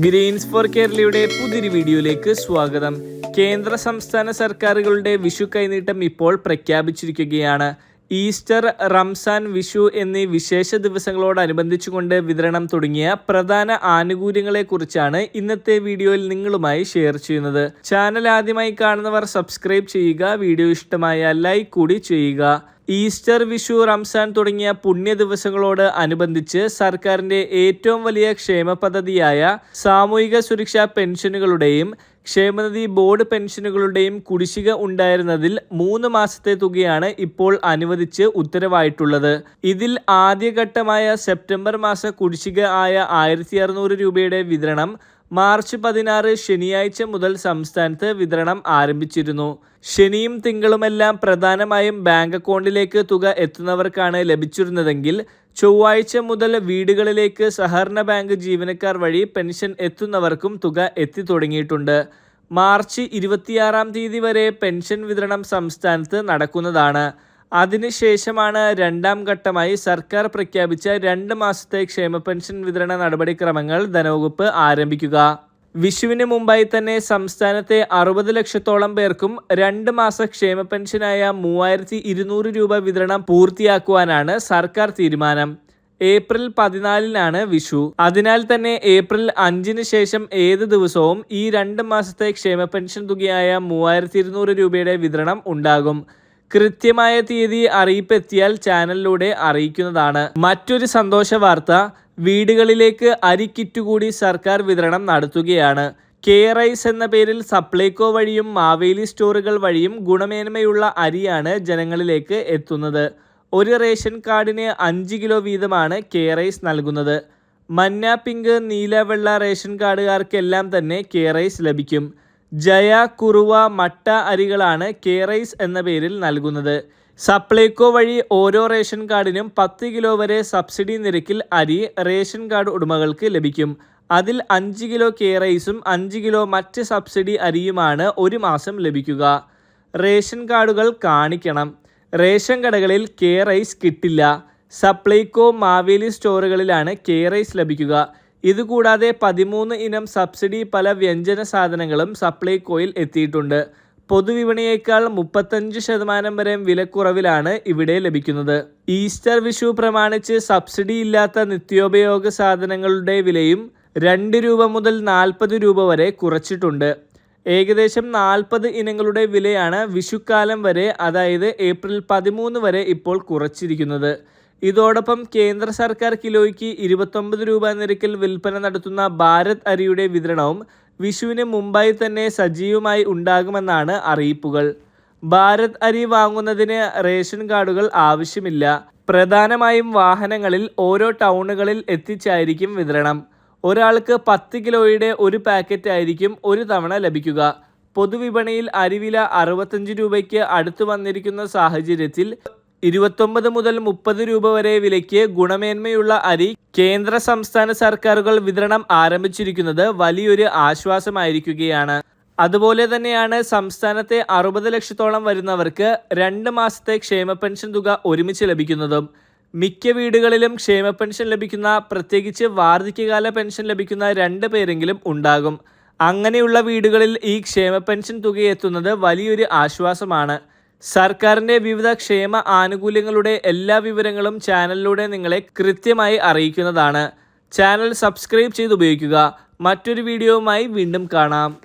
Green's four കേരളയുടെ പുതിയൊരു വീഡിയോയിലേക്ക് സ്വാഗതം. കേന്ദ്ര സംസ്ഥാന സർക്കാരുകളുടെ വിഷു കൈനീട്ടം ഇപ്പോൾ പ്രഖ്യാപിച്ചിരിക്കുകയാണ്. ഈസ്റ്റർ റംസാൻ വിഷു എന്നീ വിശേഷ ദിവസങ്ങളോടനുബന്ധിച്ചുകൊണ്ട് വിതരണം തുടങ്ങിയ പ്രധാന ആനുകൂല്യങ്ങളെക്കുറിച്ചാണ് ഇന്നത്തെ വീഡിയോയിൽ നിങ്ങളുമായി ഷെയർ ചെയ്യുന്നത്. ചാനൽ ആദ്യമായി കാണുന്നവർ സബ്സ്ക്രൈബ് ചെയ്യുക വീഡിയോ ഇഷ്ടമായ ലൈക്ക് കൂടി ചെയ്യുക. ഈസ്റ്റർ വിഷു റംസാൻ തുടങ്ങിയ പുണ്യ ദിവസങ്ങളോട് അനുബന്ധിച്ച് സർക്കാരിന്റെ ഏറ്റവും വലിയ ക്ഷേമ പദ്ധതിയായ സാമൂഹിക സുരക്ഷാ പെൻഷനുകളുടെയും ക്ഷേമനിധി ബോർഡ് പെൻഷനുകളുടെയും കുടിശ്ശിക ഉണ്ടായിരുന്നതിൽ മൂന്ന് മാസത്തെ തുകയാണ് ഇപ്പോൾ അനുവദിച്ച് ഉത്തരവായിട്ടുള്ളത്. ഇതിൽ ആദ്യഘട്ടമായ സെപ്റ്റംബർ മാസ കുടിശ്ശിക ആയ ആയിരത്തി അറുന്നൂറ് രൂപയുടെ വിതരണം മാർച്ച് പതിനാറ് ശനിയാഴ്ച മുതൽ സംസ്ഥാനത്ത് വിതരണം ആരംഭിച്ചിരുന്നു. ശനിയും തിങ്കളുമെല്ലാം പ്രധാനമായും ബാങ്ക് അക്കൗണ്ടിലേക്ക് തുക എത്തുന്നവർക്കാണ് ലഭിച്ചിരുന്നതെങ്കിൽ ചൊവ്വാഴ്ച മുതൽ വീടുകളിലേക്ക് സഹകരണ ബാങ്ക് ജീവനക്കാർ വഴി പെൻഷൻ എത്തുന്നവർക്കും തുക എത്തി തുടങ്ങിയിട്ടുണ്ട്. മാർച്ച് ഇരുപത്തിയാറാം തീയതി വരെ പെൻഷൻ വിതരണം സംസ്ഥാനത്ത് നടക്കുന്നതാണ്. അതിനുശേഷമാണ് രണ്ടാം ഘട്ടമായി സർക്കാർ പ്രഖ്യാപിച്ച രണ്ട് മാസത്തെ ക്ഷേമ പെൻഷൻ വിതരണ നടപടിക്രമങ്ങൾ ധനവകുപ്പ് ആരംഭിക്കുക. വിഷുവിന് മുമ്പായി തന്നെ സംസ്ഥാനത്തെ അറുപത് ലക്ഷത്തോളം പേർക്കും രണ്ട് മാസ ക്ഷേമ പെൻഷനായ മൂവായിരത്തി ഇരുന്നൂറ് രൂപ വിതരണം പൂർത്തിയാക്കുവാനാണ് സർക്കാർ തീരുമാനം. ഏപ്രിൽ പതിനാലിനാണ് വിഷു. അതിനാൽ തന്നെ ഏപ്രിൽ അഞ്ചിന് ശേഷം ഏത് ദിവസവും ഈ രണ്ട് മാസത്തെ ക്ഷേമ പെൻഷൻ തുകയായ മൂവായിരത്തി ഇരുന്നൂറ് രൂപയുടെ വിതരണം ഉണ്ടാകും. കൃത്യമായ തീയതി അറിയിപ്പെത്തിയാൽ ചാനലിലൂടെ അറിയിക്കുന്നതാണ്. മറ്റൊരു സന്തോഷ വാർത്ത വീടുകളിലേക്ക് അരി കിറ്റ് കൂടി സർക്കാർ വിതരണം നടത്തുകയാണ്. കെ റൈസ് എന്ന പേരിൽ സപ്ലൈകോ വഴിയും മാവേലി സ്റ്റോറുകൾ വഴിയും ഗുണമേന്മയുള്ള അരിയാണ് ജനങ്ങളിലേക്ക് എത്തുന്നത്. ഒരു റേഷൻ കാർഡിന് അഞ്ച് കിലോ വീതമാണ് കെ റൈസ് നൽകുന്നത്. മഞ്ഞ പിങ്ക് നീല വെള്ള റേഷൻ കാർഡുകാർക്കെല്ലാം തന്നെ കെ റൈസ് ലഭിക്കും. ജയ കുറുവ മട്ട അരികളാണ് കെ റൈസ് എന്ന പേരിൽ നൽകുന്നത്. സപ്ലൈകോ വഴി ഓരോ റേഷൻ കാർഡിനും പത്ത് കിലോ വരെ സബ്സിഡി നിരക്കിൽ അരി റേഷൻ കാർഡ് ഉടമകൾക്ക് ലഭിക്കും. അതിൽ അഞ്ച് കിലോ കെ റൈസും അഞ്ച് കിലോ മറ്റ് സബ്സിഡി അരിയുമാണ് ഒരു മാസം ലഭിക്കുക. റേഷൻ കാർഡുകൾ കാണിക്കണം. റേഷൻ കടകളിൽ കെ റൈസ് കിട്ടില്ല. സപ്ലൈകോ മാവേലി സ്റ്റോറുകളിലാണ് കെ റൈസ് ലഭിക്കുക. ഇതുകൂടാതെ പതിമൂന്ന് ഇനം സബ്സിഡി പല വ്യഞ്ജന സാധനങ്ങളും സപ്ലൈകോയിൽ എത്തിയിട്ടുണ്ട്. പൊതുവിപണിയേക്കാൾ മുപ്പത്തഞ്ച് ശതമാനം വരെ വിലക്കുറവിലാണ് ഇവിടെ ലഭിക്കുന്നത്. ഈസ്റ്റർ വിഷു പ്രമാണിച്ച് സബ്സിഡി ഇല്ലാത്ത നിത്യോപയോഗ സാധനങ്ങളുടെ വിലയും രണ്ട് രൂപ മുതൽ നാൽപ്പത് രൂപ വരെ കുറച്ചിട്ടുണ്ട്. ഏകദേശം നാൽപ്പത് ഇനങ്ങളുടെ വിലയാണ് വിഷുക്കാലം വരെ അതായത് ഏപ്രിൽ പതിമൂന്ന് വരെ ഇപ്പോൾ കുറച്ചിരിക്കുന്നത്. ഇതോടൊപ്പം കേന്ദ്ര സർക്കാർ കിലോയ്ക്ക് ഇരുപത്തൊമ്പത് രൂപ നിരക്കിൽ വിൽപ്പന നടത്തുന്ന ഭാരത് അരിയുടെ വിതരണവും വിഷുവിന് മുമ്പായി തന്നെ സജീവമായി ഉണ്ടാകുമെന്നാണ് അറിയിപ്പുകൾ. ഭാരത് അരി വാങ്ങുന്നതിന് റേഷൻ കാർഡുകൾ ആവശ്യമില്ല. പ്രധാനമായും വാഹനങ്ങളിൽ ഓരോ ടൗണുകളിൽ എത്തിച്ചായിരിക്കും വിതരണം. ഒരാൾക്ക് പത്ത് കിലോയുടെ ഒരു പാക്കറ്റ് ആയിരിക്കും ഒരു തവണ ലഭിക്കുക. പൊതുവിപണിയിൽ അരിവില അറുപത്തഞ്ച് രൂപയ്ക്ക് അടുത്തു വന്നിരിക്കുന്ന സാഹചര്യത്തിൽ ഇരുപത്തൊമ്പത് മുതൽ മുപ്പത് രൂപ വരെ വിലയ്ക്ക് ഗുണമേന്മയുള്ള അരി കേന്ദ്ര സംസ്ഥാന സർക്കാരുകൾ വിതരണം ആരംഭിച്ചിരിക്കുന്നത് വലിയൊരു ആശ്വാസമായിരിക്കുകയാണ്. അതുപോലെ തന്നെയാണ് സംസ്ഥാനത്തെ അറുപത് ലക്ഷത്തോളം വരുന്നവർക്ക് രണ്ട് മാസത്തെ ക്ഷേമ പെൻഷൻ തുക ഒരുമിച്ച് ലഭിക്കുന്നതും. മിക്ക വീടുകളിലും ക്ഷേമ പെൻഷൻ ലഭിക്കുന്ന പ്രത്യേകിച്ച് വാർദ്ധക്യകാല പെൻഷൻ ലഭിക്കുന്ന രണ്ട് പേരെങ്കിലും ഉണ്ടാകും. അങ്ങനെയുള്ള വീടുകളിൽ ഈ ക്ഷേമ പെൻഷൻ തുക എത്തുന്നത് വലിയൊരു ആശ്വാസമാണ്. സർക്കാരിന്റെ വിവിധ ക്ഷേമ ആനുകൂല്യങ്ങളുടെ എല്ലാ വിവരങ്ങളും ചാനലിലൂടെ നിങ്ങളെ കൃത്യമായി അറിയിക്കുന്നതാണ്. ചാനൽ സബ്സ്ക്രൈബ് ചെയ്ത് ഉപയോഗിക്കുക മറ്റൊരു വീഡിയോവുമായി വീണ്ടും കാണാം.